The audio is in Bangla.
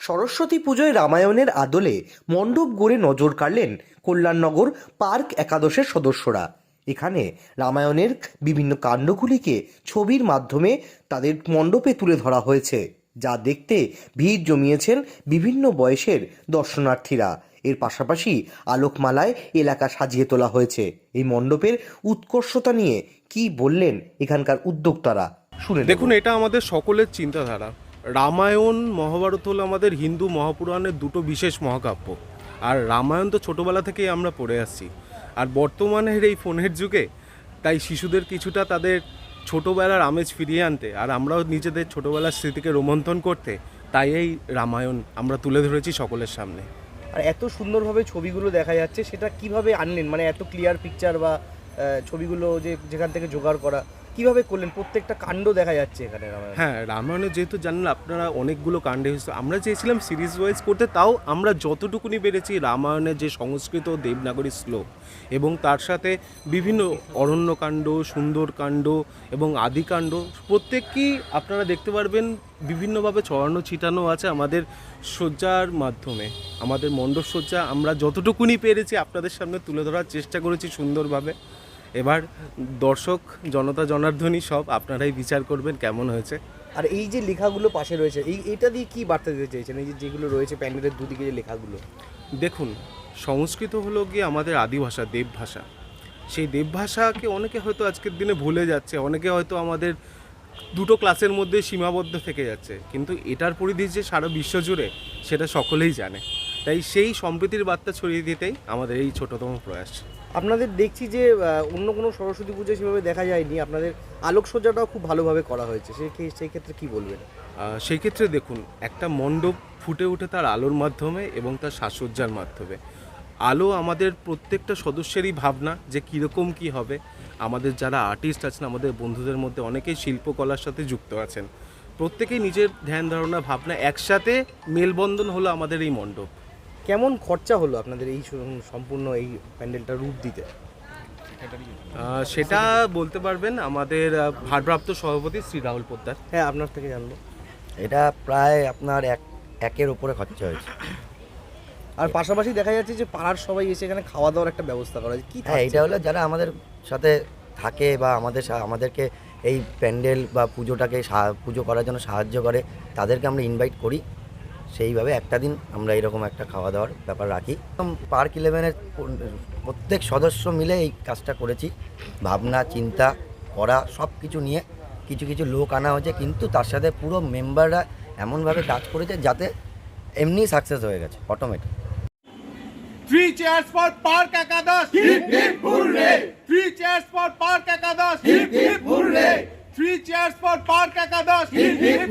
সরস্বতী পুজোয় রামায়ণের আদলে মণ্ডপ গড়ে নজর কাড়লেন কল্যাণনগর পার্ক একাদশের সদস্যরা। এখানে রামায়ণের বিভিন্ন কাণ্ডগুলিকে ছবির মাধ্যমে তাদের মণ্ডপে তুলে ধরা হয়েছে যা দেখতে ভিড় জমিয়েছেন বিভিন্ন বয়সের দর্শনার্থীরা। এর পাশাপাশি আলোকমালায় এলাকা সাজিয়ে তোলা হয়েছে। এই মণ্ডপের উৎকর্ষতা নিয়ে কি বললেন এখানকার উদ্যোক্তারা? শুনে দেখুন এটা আমাদের সকলের চিন্তাধারা। রামায়ণ, মহাভারত হলো আমাদের হিন্দু মহাপুরাণের দুটো বিশেষ মহাকাব্য। আর রামায়ণ তো ছোটোবেলা থেকেই আমরা পড়ে আসছি। আর বর্তমানের এই ফোনের যুগে, তাই শিশুদের কিছুটা তাদের ছোটোবেলার আমেজ ফিরিয়ে আনতে, আর আমরাও নিজেদের ছোটোবেলার স্মৃতিকে রোমন্থন করতে, তাই এই রামায়ণ আমরা তুলে ধরেছি সকলের সামনে। আর এত সুন্দরভাবে ছবিগুলো দেখা যাচ্ছে, সেটা কীভাবে আনলেন? মানে এত ক্লিয়ার পিকচার বা ছবিগুলো যে যেখান থেকে জোগাড় করা। কীভাবে করলেন? প্রত্যেকটা কাণ্ড দেখা যাচ্ছে এখানে। হ্যাঁ রামায়ণে যেহেতু জানেন আপনারা অনেকগুলো কাণ্ডে হয়েছে আমরা চেয়েছিলাম সিরিজ ওয়াইজ করতে, তাও আমরা যতটুকুনি পেরেছি রামায়ণের যে সংস্কৃত দেবনাগরী শ্লোক এবং তার সাথে বিভিন্ন অরণ্যকাণ্ড, সুন্দরকাণ্ড এবং আদিকাণ্ড, প্রত্যেককেই আপনারা দেখতে পারবেন বিভিন্নভাবে ছড়ানো, ছিটানো আছে আমাদের সজ্জার মাধ্যমে। আমাদের মণ্ডপ সজ্জা আমরা যতটুকুনি পেরেছি আপনাদের সামনে তুলে ধরার চেষ্টা করেছি সুন্দরভাবে। এবার দর্শক জনতা জনার্দনই সব আপনারাই বিচার করবেন কেমন হয়েছে। আর এই যে লেখাগুলো পাশে রয়েছে এই এটা দিয়ে কী বার্তা দিতে চাইছেন? এই যে যেগুলো রয়েছে প্যান্ডেলের দুদিকে যে লেখাগুলো। দেখুন সংস্কৃত হলো গিয়ে আমাদের আদি ভাষা দেব ভাষা সেই দেব ভাষাকে অনেকে হয়তো আজকের দিনে ভুলে যাচ্ছে অনেকে হয়তো আমাদের দুটো ক্লাসের মধ্যে সীমাবদ্ধ থেকে যাচ্ছে। কিন্তু এটার পরিধি যে সারা বিশ্ব জুড়ে সেটা সকলেই জানে। তাই সেই সম্প্রীতির বার্তা ছড়িয়ে দিতেই আমাদের এই ছোটতম প্রয়াস। আপনাদের দেখছি যে অন্য কোনো সরস্বতী পুজো সেভাবে দেখা যায়নি। আপনাদের আলোকসজ্জাটাও খুব ভালোভাবে করা হয়েছে। সেই ক্ষে- সেই ক্ষেত্রে কি বলবেন? সেই ক্ষেত্রে দেখুন একটা মণ্ডপ ফুটে ওঠে তার আলোর মাধ্যমে এবং তার সাজসজ্জার মাধ্যমে। আলো আমাদের প্রত্যেকটা সদস্যেরই ভাবনা যে কীরকম কি হবে। আমাদের যারা আর্টিস্ট আছেন আমাদের বন্ধুদের মধ্যে অনেকেই শিল্পকলার সাথে যুক্ত আছেন। প্রত্যেকেই নিজের ধ্যান ধারণা ভাবনা একসাথে মেলবন্ধন হলো আমাদের এই মণ্ডপ। কেমন খরচা হলো আপনাদের এই সম্পূর্ণ এই প্যান্ডেলটা রূপ দিতে? সেটা বলতে পারবেন আমাদের ভারপ্রাপ্ত সভাপতি শ্রী রাহুল পোদ্দার। হ্যাঁ আপনার থেকে জানব। এটা প্রায় আপনার এক একের উপরে খরচা হয়েছে। আর পাশাপাশি দেখা যাচ্ছে যে পাড়ার সবাই এসে এখানে খাওয়া দাওয়ার একটা ব্যবস্থা করা হয়েছে। কি হ্যাঁ এটা হলো যারা আমাদের সাথে থাকে বা আমাদের সা- আমাদেরকে এই প্যান্ডেল বা পুজোটাকে সা- পুজো করার জন্য সাহায্য করে তাদেরকে আমরা ইনভাইট করি। সেইভাবে একটা দিন আমরা এরকম একটা খাওয়া দাওয়ার ব্যাপার রাখি। পার্ক ইলেভেনের প্রত্যেক সদস্য মিলে এই কাজটা করেছি। ভাবনা চিন্তা করা সব কিছু নিয়ে কিছু কিছু লোক আনা হয়েছে। কিন্তু তার সাথে পুরো মেম্বাররা এমনভাবে কাজ করেছে যাতে এমনি সাকসেস হয়ে গেছে automatic Three cheers for Park Akadosh. Hip hip hooray. Three cheers for Park Akadosh. Hip hip